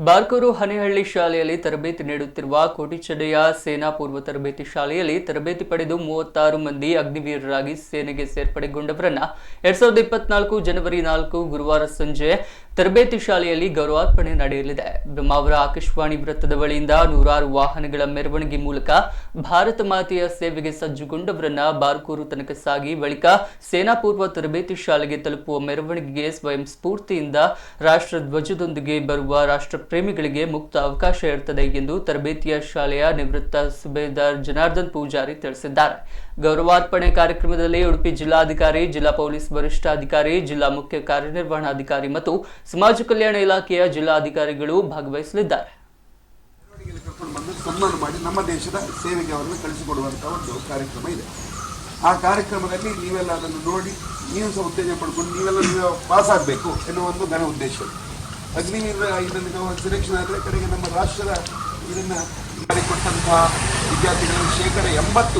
ಬಾರ್ಕೂರು ಹನೇಹಳ್ಳಿ ಶಾಲೆಯಲ್ಲಿ ತರಬೇತಿ ನೀಡುತ್ತಿರುವ ಕೋಟಿಚಡೆಯ ಸೇನಾ ಪೂರ್ವ ತರಬೇತಿ ಶಾಲೆಯಲ್ಲಿ ತರಬೇತಿ ಪಡೆದು ಮೂವತ್ತಾರು ಮಂದಿ ಅಗ್ನಿವೀರರಾಗಿ ಸೇನೆಗೆ ಸೇರ್ಪಡೆಗೊಂಡವರನ್ನ ಎರಡ್ ಸಾವಿರದ ಇಪ್ಪತ್ನಾಲ್ಕು ಜನವರಿ ನಾಲ್ಕು ಗುರುವಾರ ಸಂಜೆ ತರಬೇತಿ ಶಾಲೆಯಲ್ಲಿ ಗೌರವಾರ್ಪಣೆ ನಡೆಯಲಿದೆ. ಬ್ರಹ್ಮಾವರ ಆಕಾಶವಾಣಿ ವೃತ್ತದ ಬಳಿಯಿಂದ ನೂರಾರು ವಾಹನಗಳ ಮೆರವಣಿಗೆ ಮೂಲಕ ಭಾರತ ಮಾತೆಯ ಸೇವೆಗೆ ಸಜ್ಜುಗೊಂಡವರನ್ನ ಬಾರ್ಕೂರು ತನಕ ಸಾಗಿ ಬಳಿಕ ಸೇನಾ ಪೂರ್ವ ತರಬೇತಿ ಶಾಲೆಗೆ ತಲುಪುವ ಮೆರವಣಿಗೆಗೆ ಸ್ವಯಂ ಸ್ಫೂರ್ತಿಯಿಂದ ರಾಷ್ಟ್ರ ಧ್ವಜದೊಂದಿಗೆ ಬರುವ ರಾಷ್ಟ್ರ ಪ್ರೇಮಿಗಳಿಗೆ ಮುಕ್ತ ಅವಕಾಶ ಇರುತ್ತದೆ ಎಂದು ತರಬೇತಿಯ ಶಾಲೆಯ ನಿವೃತ್ತ ಸುಬೇದಾರ್ ಜನಾರ್ದನ್ ಪೂಜಾರಿ ತಿಳಿಸಿದ್ದಾರೆ. ಗೌರವಾರ್ಪಣೆ ಕಾರ್ಯಕ್ರಮದಲ್ಲಿ ಉಡುಪಿ ಜಿಲ್ಲಾಧಿಕಾರಿ, ಜಿಲ್ಲಾ ಪೊಲೀಸ್ ವರಿಷ್ಠಾಧಿಕಾರಿ, ಜಿಲ್ಲಾ ಮುಖ್ಯ ಕಾರ್ಯನಿರ್ವಹಣಾಧಿಕಾರಿ ಮತ್ತು ಸಮಾಜ ಕಲ್ಯಾಣ ಇಲಾಖೆಯ ಜಿಲ್ಲಾಧಿಕಾರಿಗಳು ಭಾಗವಹಿಸಲಿದ್ದಾರೆ. ಸನ್ಮಾನ ಮಾಡಿ ನಮ್ಮ ದೇಶದ ಸೇವೆಗೆ ಅವರನ್ನು ಕಳಿಸಿಕೊಡುವಂಥ ಒಂದು ಕಾರ್ಯಕ್ರಮ ಇದೆ. ಆ ಕಾರ್ಯಕ್ರಮದಲ್ಲಿ ನೀವೆಲ್ಲ ಅದನ್ನು ನೋಡಿ, ನೀವು ಸಹ ಉತ್ತೇಜನ ಪಡ್ಕೊಂಡು ನೀವೆಲ್ಲ ನೀವು ಪಾಸ್ ಆಗಬೇಕು ಎನ್ನುವ ಒಂದು ಘನ ಉದ್ದೇಶ. ಅಗ್ನಿವೀರ ಇದನ್ನು ನಾವು ಸೆಲೆಕ್ಷನ್ ಆದರೆ ಕಡೆಗೆ ನಮ್ಮ ರಾಷ್ಟ್ರದ ಇದನ್ನು ಕೊಟ್ಟಂತಹ ವಿದ್ಯಾರ್ಥಿಗಳನ್ನು ಶೇಕಡ ಎಂಬತ್ತು